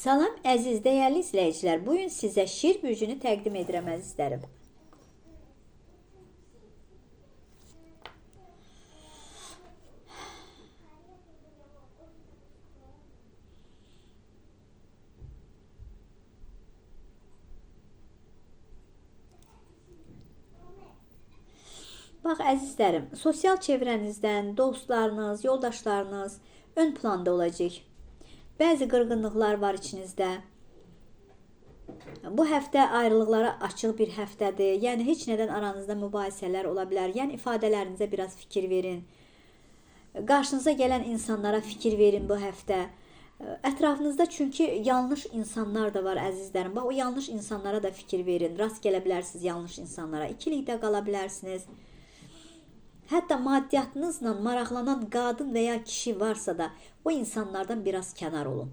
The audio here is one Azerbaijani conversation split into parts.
Salam əziz, dəyərli izləyicilər. Bu gün sizə şir bürcünü təqdim edirəm əzizlərim. Bax əzizlərim, sosial çevrənizdən dostlarınız, yoldaşlarınız ön planda olacaq. Bəzi qırğınlıqlar var içinizdə. Bu həftə ayrılıqlara açıq bir həftədir. Yəni heç nədən aranızda mübahisələr ola bilər. Yəni ifadələrinizə biraz fikir verin. Qarşınıza gələn insanlara fikir verin bu həftə. Ətrafınızda çünki yanlış insanlar da var əzizlərim. Bax o yanlış insanlara da fikir verin. Rast gələ bilərsiniz yanlış insanlara. İkilikdə qala bilərsiniz. Hətta maddiyyatınızla maraqlanan qadın və ya kişi varsa da o insanlardan biraz kənar olun.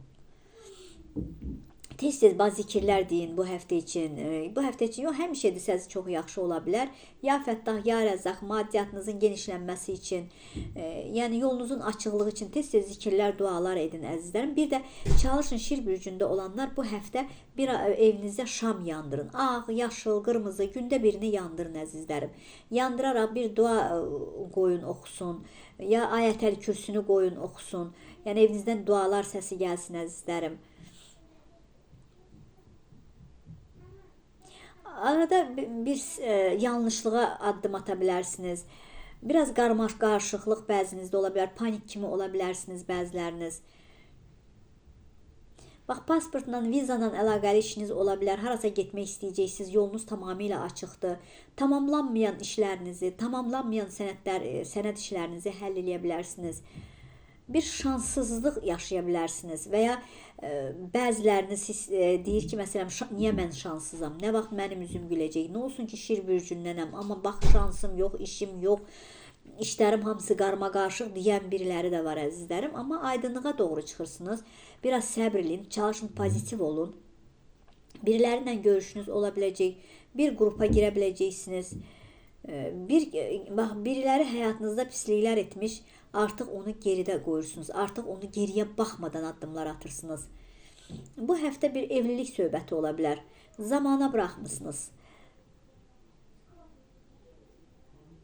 Tez-tez bazı zikirlər deyin bu həftə üçün. E, Bu həftə üçün yox, həmişə desəz çox yaxşı ola bilər. Ya Fəttah, ya Rəzzaq maddiyyatınızın genişlənməsi üçün, e, yəni yolunuzun açıqlığı üçün tez-tez zikirlər, dualar edin əzizlərim. Bir də çalışın şir bürcündə olanlar bu həftə bir a- evinizdə şam yandırın. Ağ, yaşıl, qırmızı gündə birini yandırın əzizlərim. Yandıraraq bir dua e, qoyun oxusun, ya ayətəl kürsünü qoyun oxusun. Yəni evinizdən dualar səsi gəlsin əzizlərim. Arada bi- bir e, yanlışlığa addım ata bilərsiniz. Biraz qarmaş qarışıqlıq bəzinizdə ola bilər, panik kimi ola bilərsiniz bəziləriniz. Bax, pasportla, vizadan əlaqəli işiniz ola bilər. Harasa getmək istəyəcəksiniz, yolunuz tamamilə açıqdır. Tamamlanmayan işlərinizi, tamamlanmayan sənədlər, e, sənəd işlərinizi həll edə bilərsiniz. Bir şanssızlıq yaşaya bilərsiniz və ya e, bəziləriniz siz, e, deyir ki, məsələn, niyə mən şanssızam? Nə vaxt mənim üzüm güləcək? Nə olsun ki, şir bürcündənəm, amma bax şansım yox, işim yox. İşlərim hamısı qarma qarışıq deyən biriləri də var əzizlərim, amma aydınlığa doğru çıxırsınız. Biraz səbr edin, çalışın pozitiv olun. Biriləri ilə görüşünüz ola biləcək. Bir qrupa girə biləcəksiniz. Ee, Bir bax biriləri həyatınızda pisliklər etmiş, artıq onu geridə qoyursunuz. Artıq onu geriyə baxmadan addımlar atırsınız. Bu həftə bir evlilik söhbəti ola bilər. Zamana buraxmısınız.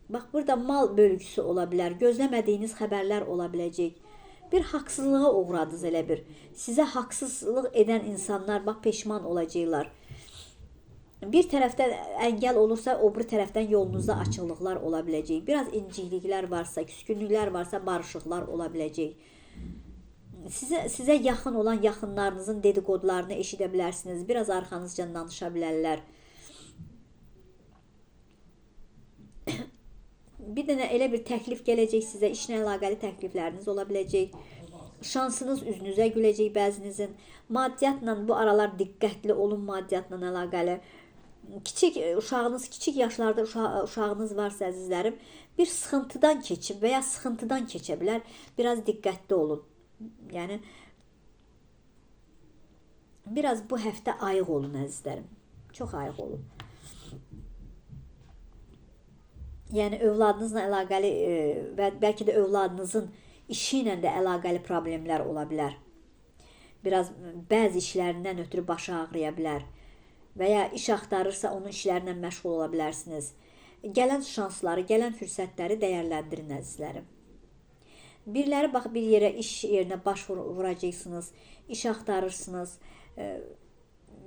Bax burada mal bölgüsü ola bilər. Gözləmədiyiniz xəbərlər ola biləcək. Bir haqsızlığa uğradınız elə bir. Sizə haqsızlıq edən insanlar bax peşman olacaqlar. Bir tərəfdən əngəl olursa, o biri tərəfdən yolunuzda açıqlıqlar ola biləcək. Biraz incikliklər varsa, küskünlüklər varsa, barışıqlar ola biləcək. Sizə sizə yaxın olan yaxınlarınızın dedikodularını eşidə bilərsiniz. Biraz arxanızca danışa bilərlər. bir dənə elə bir təklif gələcək sizə, işlə əlaqəli təklifləriniz ola biləcək. Şansınız üzünüzə güləcək bəzinizin. Maddiyyatla bu aralar diqqətli olun maddiyyatla əlaqəli. Kiçik e, uşağınız, kiçik yaşlarda uşa- uşağınız varsa əzizlərim, bir sıxıntıdan keçib və ya sıxıntıdan keçə bilər. Biraz diqqətli olun. Yəni biraz bu həftə ayıq olun əzizlərim. Çox ayıq olun. Yəni övladınızla əlaqəli e, və bəlkə də övladınızın işi ilə də əlaqəli problemlər ola bilər. Biraz bəzi işlərindən ötürü başı ağrıya bilər və ya iş axtarırsa onun işlərinə məşğul ola bilərsiniz. Gələn şansları, gələn fürsətləri dəyərləndirin əzizlərim. Biriləri bax bir yerə iş yerinə baş vur- vuracaqsınız, iş axtarırsınız.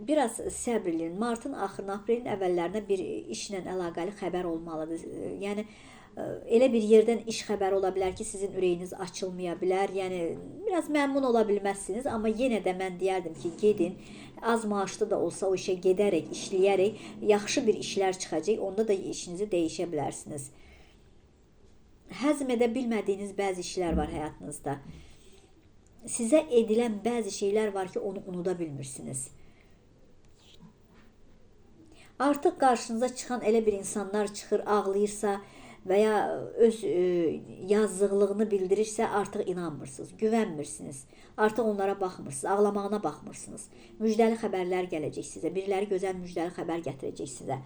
Biraz səbr edin. Martın axırına, aprelin əvvəllərinə bir işlə əlaqəli xəbər olmalıdır. Yəni elə bir yerdən iş xəbəri ola bilər ki, sizin ürəyiniz açılmaya bilər. Yəni biraz məmnun ola bilməzsiniz, amma yenə də mən deyərdim ki, gedin. Az maaşlı da olsa o işə gedərək, işləyərək yaxşı bir işlər çıxacaq. Onda da işinizi dəyişə bilərsiniz. Həzm edə bilmədiyiniz bəzi işlər var həyatınızda. Sizə edilən bəzi şeylər var ki, onu unuda bilmirsiniz. Artıq qarşınıza çıxan elə bir insanlar çıxır, ağlayırsa və ya öz e, yazıqlığını bildirirsə, artıq inanmırsınız, güvənmirsiniz. Artıq onlara baxmırsınız, ağlamağına baxmırsınız. Müjdəli xəbərlər gələcək sizə. Biriləri gözəl müjdəli xəbər gətirəcək sizə.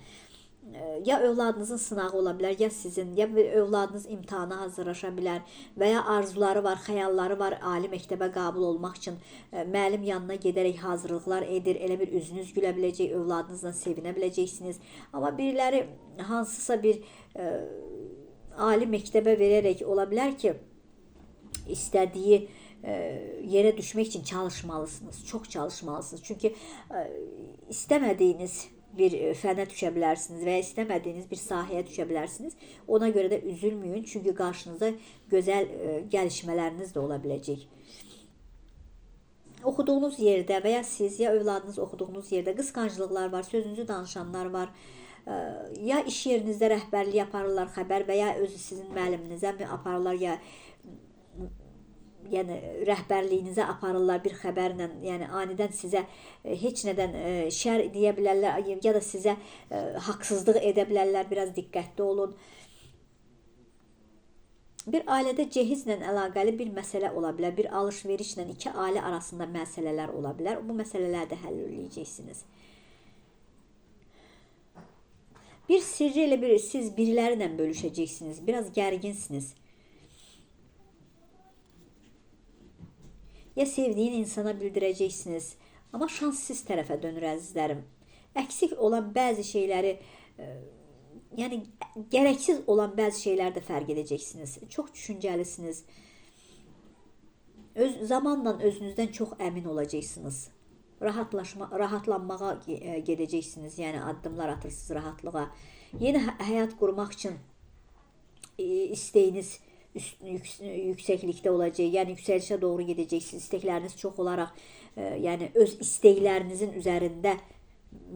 e, ya övladınızın sınağı ola bilər, ya sizin, ya bir övladınız imtahana hazırlaşa bilər və ya arzuları var, xəyalları var ali məktəbə qəbul olmaq üçün e, müəllim yanına gedərək hazırlıqlar edir. Elə bir üzünüz gülə biləcək, övladınızla sevinə biləcəksiniz. Amma biriləri hansısa bir e, ali məktəbə verərək ola bilər ki, istədiyi e, yerə düşmək üçün çalışmalısınız. Çox çalışmalısınız. Çünki e, istəmədiyiniz bir fənə düşə bilərsiniz və ya istəmədiyiniz bir sahəyə düşə bilərsiniz. Ona görə də üzülməyin, çünki qarşınızda gözəl e, gəlişmələriniz də ola biləcək. Oxuduğunuz yerdə və ya siz ya övladınız oxuduğunuz yerdə qısqanclıqlar var, sözünüzü danışanlar var. Ya iş yerinizdə rəhbərlik aparırlar, xəbər və ya özü sizin müəlliminizə mi aparırlar ya yəni rəhbərliyinizə aparırlar bir xəbərlə, yəni anidən sizə e, heç nədən e, şər deyə bilərlər ya da sizə e, haqsızlıq edə bilərlər. Biraz diqqətli olun. Bir ailədə cehizlə əlaqəli bir məsələ ola bilər. Bir alış-verişlə iki ailə arasında məsələlər ola bilər. Bu məsələləri də həll edəcəksiniz. Bir sirri elə bir siz biriləri ilə bölüşəcəksiniz. Biraz gərginsiniz. ya sevdiyin insana bildirəcəksiniz. Amma şans siz tərəfə dönür əzizlərim. Əksik olan bəzi şeyləri e, yəni gərəksiz olan bəzi şeyləri də fərq edəcəksiniz. Çox düşüncəlisiniz. Öz zamanla özünüzdən çox əmin olacaqsınız. Rahatlaşma, rahatlanmağa e, gedəcəksiniz. Yəni addımlar atırsınız rahatlığa. Yeni hə, həyat qurmaq üçün e, istəyiniz üst, yüks, yükseklikdə olacaq. Yəni yüksəlişə doğru gedəcəksiniz. İstəkləriniz çox olaraq, e, yəni öz istəklərinizin üzərində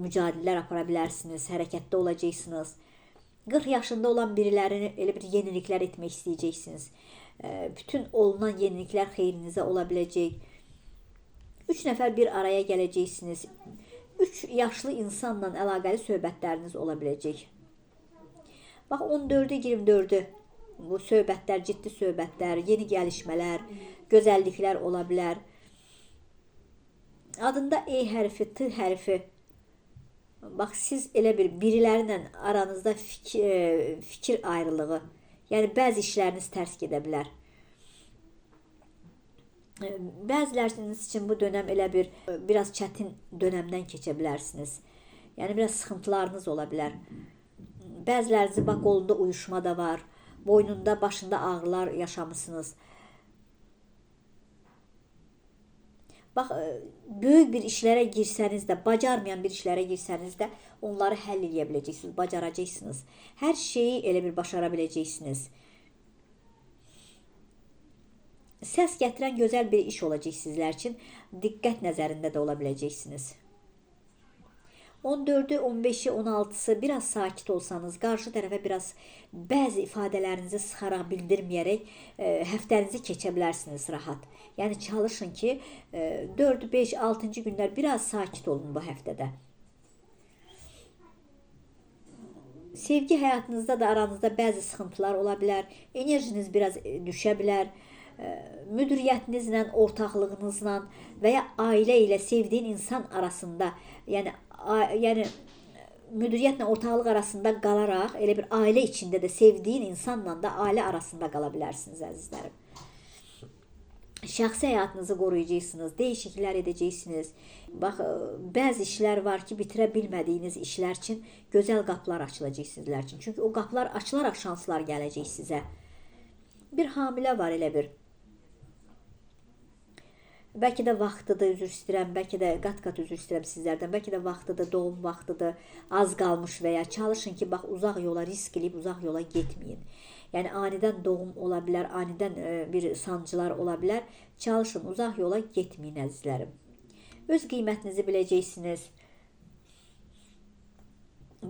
mücadilələr apara bilərsiniz, hərəkətdə olacaqsınız. 40 yaşında olan birilərini elə bir yeniliklər etmək istəyəcəksiniz. Bütün olunan yeniliklər xeyrinizə ola biləcək. 3 nəfər bir araya gələcəksiniz. 3 yaşlı insanla əlaqəli söhbətləriniz ola biləcək. Bax 14-ü 24-ü bu söhbətlər, ciddi söhbətlər, yeni gəlişmələr, gözəlliklər ola bilər. Adında E hərfi, T hərfi. Bax siz elə bir birilərlə aranızda fikir, e, fikir ayrılığı, yəni bəzi işləriniz tərs gedə bilər. Bəziləriniz üçün bu dönəm elə bir biraz çətin dönəmdən keçə bilərsiniz. Yəni biraz sıxıntılarınız ola bilər. Bəzilərinizin bax qolunda uyuşma da var boynunda, başında ağrılar yaşamısınız. Bax, böyük bir işlərə girsəniz də, bacarmayan bir işlərə girsəniz də, onları həll edə biləcəksiniz, bacaracaqsınız. Hər şeyi elə bir başara biləcəksiniz. Səs gətirən gözəl bir iş olacaq sizlər üçün. Diqqət nəzərində də ola biləcəksiniz. 14-ü, 15-i, 16-sı biraz sakit olsanız, qarşı tərəfə biraz bəzi ifadələrinizi sıxaraq bildirməyərək e, həftənizi keçə bilərsiniz rahat. Yəni çalışın ki, e, 4, 5, 6-cı günlər biraz sakit olun bu həftədə. Sevgi həyatınızda da aranızda bəzi sıxıntılar ola bilər. Enerjiniz biraz e, düşə bilər e, müdiriyyətinizlə, ortaqlığınızla və ya ailə ilə sevdiyin insan arasında, yəni yəni müdiriyyətlə ortaqlıq arasında qalaraq elə bir ailə içində də sevdiyin insanla da ailə arasında qala bilərsiniz əzizlərim. Şəxsi həyatınızı qoruyacaqsınız, dəyişikliklər edəcəksiniz. Bax, bəzi işlər var ki, bitirə bilmədiyiniz işlər üçün gözəl qapılar açılacaq sizlər üçün. Çünki o qapılar açılaraq şanslar gələcək sizə. Bir hamilə var elə bir. Bəlkə də vaxtıdır, üzr istəyirəm, bəlkə də qat-qat üzr istəyirəm sizlərdən. Bəlkə də vaxtıdır, doğum vaxtıdır, az qalmış və ya çalışın ki, bax uzaq yola risk eləyib uzaq yola getməyin. Yəni anidən doğum ola bilər, anidən e, bir sancılar ola bilər. Çalışın, uzaq yola getməyin əzizlərim. Öz qiymətinizi biləcəksiniz.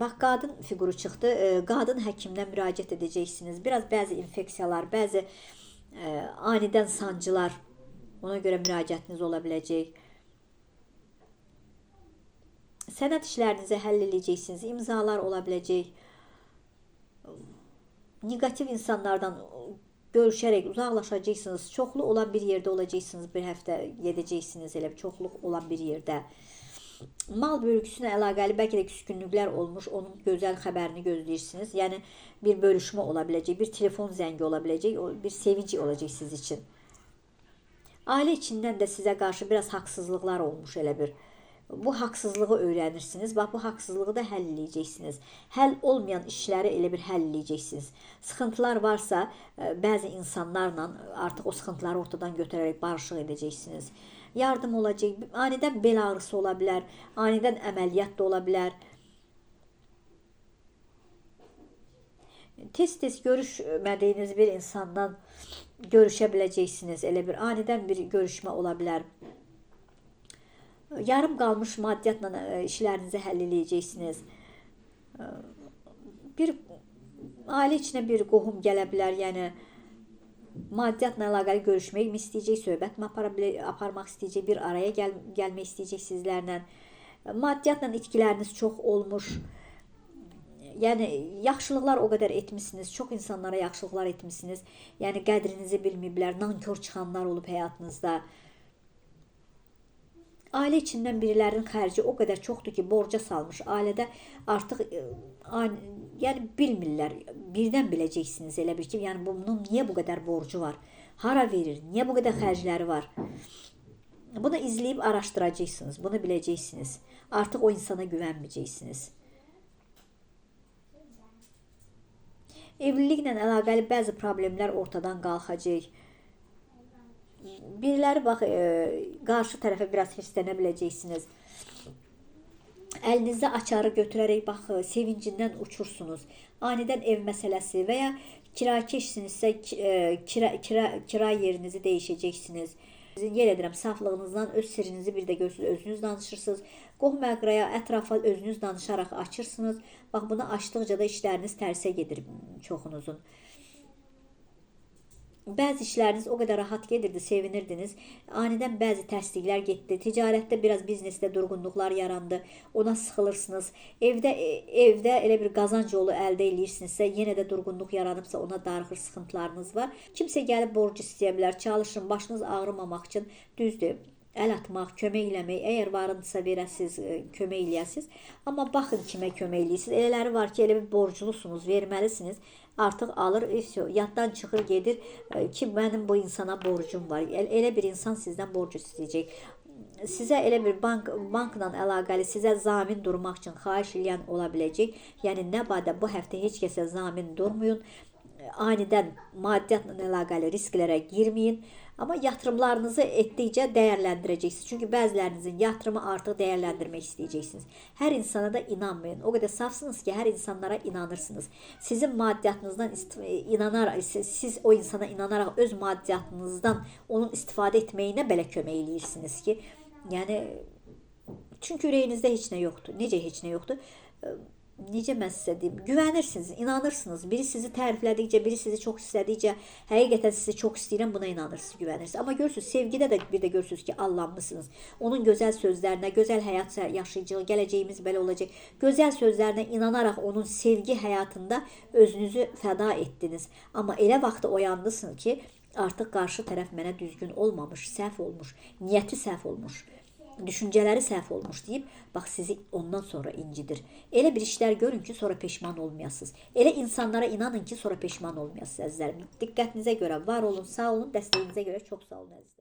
Bax qadın fiquru çıxdı. E, qadın həkimdən müraciət edəcəksiniz. Biraz bəzi infeksiyalar, bəzi e, anidən sancılar Ona görə müraciətiniz ola biləcək. Sənəd işlərinizi həll edəcəksiniz. İmzalar ola biləcək. Negativ insanlardan görüşərək uzaqlaşacaqsınız. Çoxlu olan bir yerdə olacaqsınız. Bir həftə gedəcəksiniz elə bir çoxluq olan bir yerdə. Mal bölgüsünə əlaqəli bəlkə də küskünlüklər olmuş, onun gözəl xəbərini gözləyirsiniz. Yəni bir bölüşmə ola biləcək, bir telefon zəngi ola biləcək, bir sevinc olacaq siz üçün. Ailə içindən də sizə qarşı biraz haqsızlıqlar olmuş elə bir. Bu haqsızlığı öyrənirsiniz. Bax bu haqsızlığı da həll edəcəksiniz. Həll olmayan işləri elə bir həll edəcəksiniz. Sıxıntılar varsa, ə, bəzi insanlarla artıq o sıxıntıları ortadan götürərək barışıq edəcəksiniz. Yardım olacaq. Anidən bel ağrısı ola bilər, anidən əməliyyat da ola bilər. Tez-tez görüşmədiyiniz bir insandan görüşə biləcəksiniz. Elə bir anidən bir görüşmə ola bilər. Yarım qalmış maddiyyatla ə, işlərinizi həll eləyəcəksiniz. Ə, Bir ailə içinə bir qohum gələ bilər, yəni maddiyyatla əlaqəli görüşmək mi istəyəcək, söhbət mi apara bile, aparmaq istəyəcək, bir araya gəl, gəlmək istəyəcək sizlərlə. Maddiyyatla itkiləriniz çox olmuş. Yəni yaxşılıqlar o qədər etmisiniz, çox insanlara yaxşılıqlar etmisiniz. Yəni qədrinizi bilməyiblər, nankor çıxanlar olub həyatınızda. Ailə içindən birilərinin xərci o qədər çoxdur ki, borca salmış. Ailədə artıq an- yəni bilmirlər. Birdən biləcəksiniz elə bir ki, yəni bunun niyə bu qədər borcu var? Hara verir? Niyə bu qədər xərcləri var? Bunu izləyib araşdıracaqsınız. Bunu biləcəksiniz. Artıq o insana güvənməyəcəksiniz. Evliliklə əlaqəli bəzi problemlər ortadan qalxacaq. Biriləri bax e, qarşı tərəfə biraz hirslənə biləcəksiniz. Əlinizdə açarı götürərək bax e, sevincindən uçursunuz. Anidən ev məsələsi və ya kirakeşsinizsə ki- e, kira kira kira yerinizi dəyişəcəksiniz. Sizin yer edirəm saflığınızdan öz sirrinizi bir də görürsüz, özünüz danışırsınız. Qohum-əqraya, ətrafa özünüz danışaraq açırsınız. Bax bunu açdıqca da işləriniz tərsə gedir çoxunuzun. Bəzi işləriniz o qədər rahat gedirdi, sevinirdiniz. Anidən bəzi tərsliklər getdi. Ticarətdə biraz biznesdə durğunluqlar yarandı. Ona sıxılırsınız. Evdə e, evdə elə bir qazanc yolu əldə eləyirsinizsə, yenə də durğunluq yaranıbsa ona darıxır sıxıntılarınız var. Kimsə gəlib borc istəyə bilər. Çalışın, başınız ağrımamaq üçün düzdür. Əl atmaq, kömək eləmək, əgər varındısa verəsiz, e, kömək eləyəsiz. Amma baxın kimə kömək eləyirsiniz. Elələri var ki, elə bir borclusunuz, verməlisiniz artıq alır, üsyo, yaddan çıxır, gedir e, ki, mənim bu insana borcum var. E, elə bir insan sizdən borc istəyəcək sizə elə bir bank bankla əlaqəli sizə zamin durmaq üçün xahiş eləyən ola biləcək. Yəni nə badə bu həftə heç kəsə zamin durmayın. Anidən maddiyyatla əlaqəli risklərə girməyin. Amma yatırımlarınızı etdikcə dəyərləndirəcəksiniz. Çünki bəzilərinizin yatırımı artıq dəyərləndirmək istəyəcəksiniz. Hər insana da inanmayın. O qədər safsınız ki, hər insanlara inanırsınız. Sizin maddiyyatınızdan inanaraq siz, siz o insana inanaraq öz maddiyyatınızdan onun istifadə etməyinə belə kömək eləyirsiniz ki, yəni çünki ürəyinizdə heç nə yoxdur. Necə heç nə yoxdur? Necə mən sizə deyim, güvənirsiniz, inanırsınız. Biri sizi təriflədikcə, biri sizi çox istədikcə, həqiqətən sizi çox istəyirəm, buna inanırsınız, güvənirsiniz. Amma görürsüz, sevgidə də bir də görürsüz ki, allanmısınız. Onun gözəl sözlərinə, gözəl həyat yaşayacaq, gələcəyimiz belə olacaq. Gözəl sözlərinə inanaraq onun sevgi həyatında özünüzü fəda etdiniz. Amma elə vaxtı oyandısınız ki, artıq qarşı tərəf mənə düzgün olmamış, səhv olmuş, niyyəti səhv olmuş düşüncələri səhv olmuş deyib, bax sizi ondan sonra incidir. Elə bir işlər görün ki, sonra peşman olmayasınız. Elə insanlara inanın ki, sonra peşman olmayasınız əzizlərim. Diqqətinizə görə var olun, sağ olun, dəstəyinizə görə çox sağ olun əzizlərim.